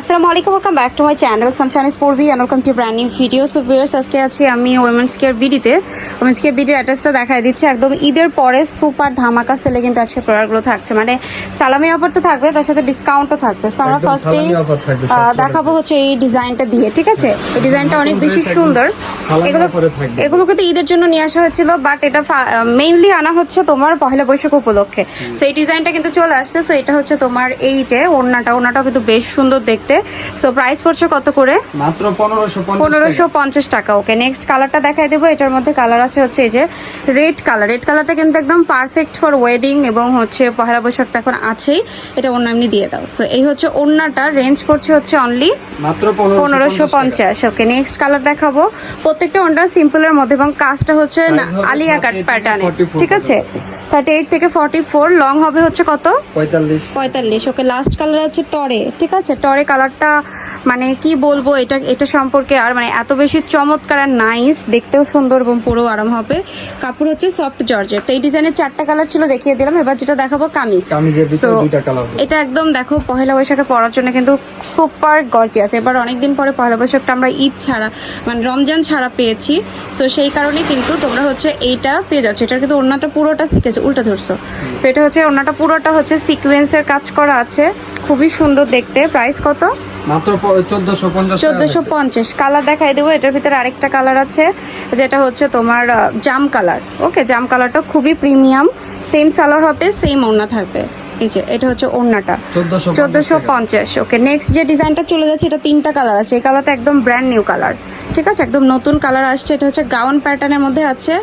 আসসালামু আলাইকুম welcome back to my channel Sunshine Sport and welcome to brand new video so viewers আজকে আছি আমি ওমেন্স কেয়ার বিডিতে ওমেন্স কেয়ার বিডির অ্যাড্রেসটা দেখাই দিচ্ছি। একদম ঈদের পরে সুপার ধামাকা সেলে কিন্তু আজকে প্রোডাক্টগুলো থাকছে। মানে সালামি অফার তো থাকবে তার সাথে ডিসকাউন্টও থাকবে। সো আমরা ফার্স্টেই দেখাবো হচ্ছে এই ডিজাইনটা দিয়ে ঠিক আছে? এই ডিজাইনটা অনেক বেশি সুন্দর। এগুলো। এগুলোকে তো ঈদের জন্য নিয়ে আসা হয়েছিল বাট এটা মেইনলি আনা হচ্ছে তোমার পহেলা বৈশাখ উপলক্ষে। সো এই ডিজাইনটা কিন্তু চলে আসছে। সো এটা হচ্ছে তোমার এই যে ওড়নাটা ওড়নাটাও কিন্তু বেশ সুন্দর দেখতে। সো প্রাইস পড়ছে কত করে? মাত্র পনেরোশো পঞ্চাশ টাকা। ওকে নেক্সট কালারটা দেখাই দেবো। এটার মধ্যে কালার আছে হচ্ছে এই যে রেড কালার রেড কালারটা কিন্তু একদম পারফেক্ট ফর ওয়েডিং এবং হচ্ছে পহেলা বৈশাখ তো এখন আছেই। এটা অন্য এমনি দিয়ে দাও। সো এই হচ্ছে ওড়নাটা। রেঞ্জ পড়ছে হচ্ছে অনলি মাত্র পনেরোশো পঞ্চাশ ওকে নেক্সট কালার দেখাবো। প্রত্যেকটা ওনটা সিম্পলের মধ্যে এবং কাজটা হচ্ছে আলিয়া কাট 38 প্যাটার্নে ঠিক আছে? থার্টি এইট থেকে ফর্টি ফোর লং হবে হচ্ছে কত? পঁয়তাল্লিশ। পঁয়তাল্লিশ ওকে লাস্ট কালার আছে টরে। ঠিক আছে টরে কালারটা মানে কি বলব এটা এটা সম্পর্কে আর মানে এত বেশি চমৎকার আর নাইস দেখতেও সুন্দর এবং পুরো আরাম হবে। কাপড় হচ্ছে সফট জর্জের তো এই ডিজাইনের চারটা কালার ছিল দেখিয়ে দিলাম। এবার যেটা দেখাবো কামিজ। কামিজের ভিতরে দুইটা কালার এটা একদম দেখো পহেলা বৈশাখে পরার জন্য কিন্তু সুপার গর্জিয়াস এবার অনেকদিন পরে পহেলা বৈশাখটা আমরা ঈদ ছাড়া মানে রমজান ছাড়া পেয়েছি। সো সেই কারণে কিন্তু তোমরা হচ্ছে এইটা পেয়ে যাচ্ছ। এটার কিন্তু ওড়নাটা পুরোটা শিখেছো। উল্টা ধরছো। তো এটা হচ্ছে ওনাটা পুরোটা হচ্ছে সিকোয়েন্সের কাজ করা আছে। খুবই সুন্দর দেখতে। প্রাইস কত? চোদ্দশো পঞ্চাশ কালার দেখাই দেবো এটার ভিতরে আরেকটা কালার আছে যেটা হচ্ছে তোমার জাম কালার ওকে জাম কালারটা খুবই প্রিমিয়াম সেম সালোয়ার হবে সেম ওনা থাকবে। এই যে এটা হচ্ছে ওড়নাটা। চোদ্দশো পঞ্চাশ ওকে। নেক্সট যে ডিজাইনটা চলে যাচ্ছে এটা তিনটা কালার আছে। এই কালারটা একদম ব্র্যান্ড নিউ কালার ঠিক আছে? একদম নতুন কালার আসছে। এটা হচ্ছে গাউন প্যাটার্নের মধ্যে আছে।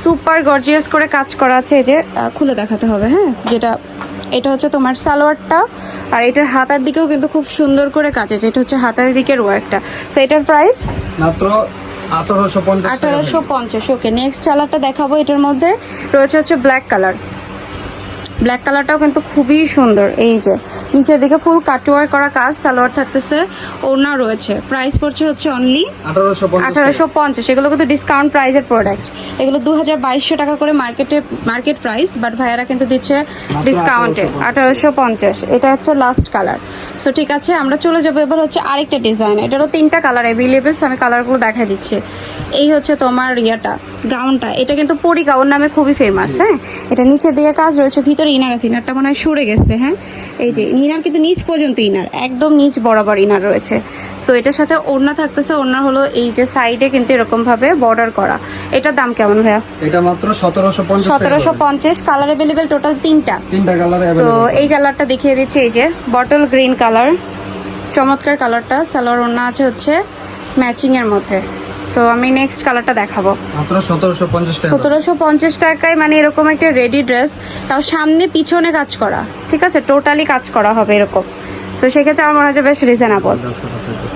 সুপার গর্জিয়াস করে কাজ করা আছে। এই যে খুলে দেখাতে হবে হ্যাঁ? যেটা এটা হচ্ছে তোমার সালোয়ারটা। আর এটার হাতার দিকেও কিন্তু খুব সুন্দর করে কাজ আছে। এটা হচ্ছে হাতার দিকের ওয়ার্কটা সো এটার প্রাইস মাত্র আঠারোশো পঞ্চাশ আঠারোশো পঞ্চাশ ওকে। নেক্সট কালারটা দেখাবো এটার মধ্যে। রয়েছে হচ্ছে ব্ল্যাক কালার ব্ল্যাক কালারটাও কিন্তু খুবই সুন্দর এই যে। নিচের দিকে ফুল কাটওয়ার করা কাজ সালোয়ার থাকতেছে ওনা রয়েছে। প্রাইস পড়ছে হচ্ছে অনলি আঠারোশো পঞ্চাশ এগুলো কিন্তু ডিসকাউন্ট প্রাইসের প্রোডাক্ট এগুলো দু হাজার বাইশশো টাকা করে মার্কেটে মার্কেট প্রাইস বাট ভাইয়ারা কিন্তু দিচ্ছে ডিসকাউন্টে আঠারোশো পঞ্চাশ। এটা হচ্ছে লাস্ট কালার সো ঠিক আছে আমরা চলে যাব এবার হচ্ছে আরেকটা ডিজাইন এটারও তিনটা কালার অ্যাভেলেবেল আমি কালারগুলো দেখা দিচ্ছি। এই হচ্ছে তোমার ইয়াটা গাউনটা। এটা কিন্তু পরি গাউন নামে খুবই ফেমাস হ্যাঁ? এটা নিচের দিকে কাজ রয়েছে ভিতরে ইনার আছে ইনারটা মনে হয় সরে গেছে হ্যাঁ? এই যে ইনার কিন্তু নিচ পর্যন্ত ইনার একদম নিচ বরাবর ইনার রয়েছে। সো এটার সাথে ওড়না থাকতেছে ওড়না হলো এই যে সাইডে কিন্তু এরকম ভাবে বর্ডার করা। এটার দাম কেমন ভাইয়া? এটা মাত্র সতেরোশো পঞ্চাশ সতেরোশো পঞ্চাশ কালার অ্যাভেলেবেল টোটাল তিনটা। তিনটা কালার সো এই কালারটা দেখিয়ে দিচ্ছি এই যে বটল গ্রিন কালার চমৎকার কালারটা সালোয়ার ওড়না আছে হচ্ছে ম্যাচিং এর মধ্যে। সো আমি নেক্সট কালারটা দেখাবো। সতেরোশো পঞ্চাশ টাকায় মানে এরকম একটা রেডি ড্রেস তাও সামনে পিছনে কাজ করা। ঠিক আছে? টোটালি কাজ করা হবে এরকম। সো সেক্ষেত্রে আমার মনে হচ্ছে বেশ রিজনেবল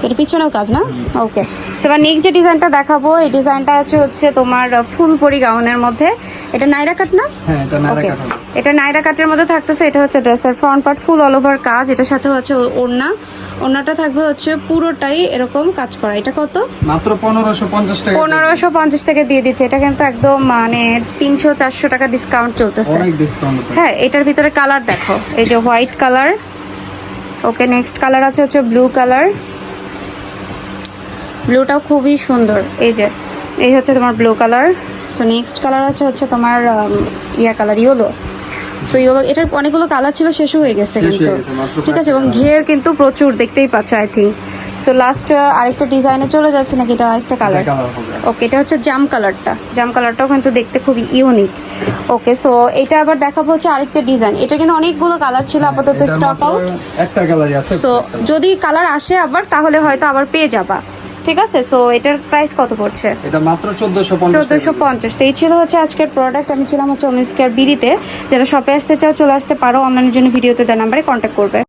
এর পিছনেও কাজ না? ওকে এবার নেক্সট যে ডিজাইনটা দেখাবো এই ডিজাইনটা আছে হচ্ছে তোমার ফুলপরি গাউনের মধ্যে। এটা নাইরা কাট না? হ্যাঁ ওকে এটা নাইরা কাটের মধ্যে থাকতেছে এটা হচ্ছে ড্রেসের front part full all over কাজ। এটার সাথে হচ্ছে ওড়না। ওড়নাটা থাকবে হচ্ছে পুরোটাই এরকম কাজ করা। এটা কত? মাত্র পনেরোশো পঞ্চাশ টাকা পনেরোশো পঞ্চাশ টাকা দিয়ে দিচ্ছে। এটা কিন্তু একদম মানে তিনশো চারশো টাকা ডিসকাউন্ট চলতেছে। হ্যাঁ এটার ভিতরে কালার দেখো। এই যে white colour okay next colour আছে হচ্ছে ব্লু কালার ব্লুটাও খুবই সুন্দর। এই যে এই হচ্ছে তোমার blue colour so next colour আছে হচ্ছে তোমার yeah colour yellow so yellow এটার অনেকগুলো কালার ছিল শেষও হয়ে গেছে কিন্তু। ঠিক আছে এবং ঘের কিন্তু প্রচুর দেখতেই পাচ্ছ আই থিঙ্ক সো লাস্ট আরেকটা ডিজাইনে চলে যাচ্ছে নাকি? এটা আরেকটা কালার ওকে এটা হচ্ছে জাম কালারটা জাম কালারটাও কিন্তু দেখতে খুবই ইউনিক ওকে সো এটা আবার দেখাবো হচ্ছে আরেকটা ডিজাইন এটা কিন্তু অনেকগুলো কালার ছিল আপাতত স্টক আউট একটা কালারই আছে। সো যদি কালার আসে আবার তাহলে হয়তো আবার পেয়ে যাবা। ঠিক আছে? সো এটার প্রাইস কত পড়ছে? এটা মাত্র চোদ্দশো পঞ্চাশ চোদ্দোশো পঞ্চাশ। তো এই ছিল হচ্ছে আজকের প্রোডাক্ট আমি ছিলাম হচ্ছে ওমেন্স কেয়ার বিড়িতে। যারা শপে আসতে চাও চলে আসতে পারো। অনলাইনের জন্য ভিডিওতে দেওয়া নাম্বারে কন্ট্যাক্ট করবে।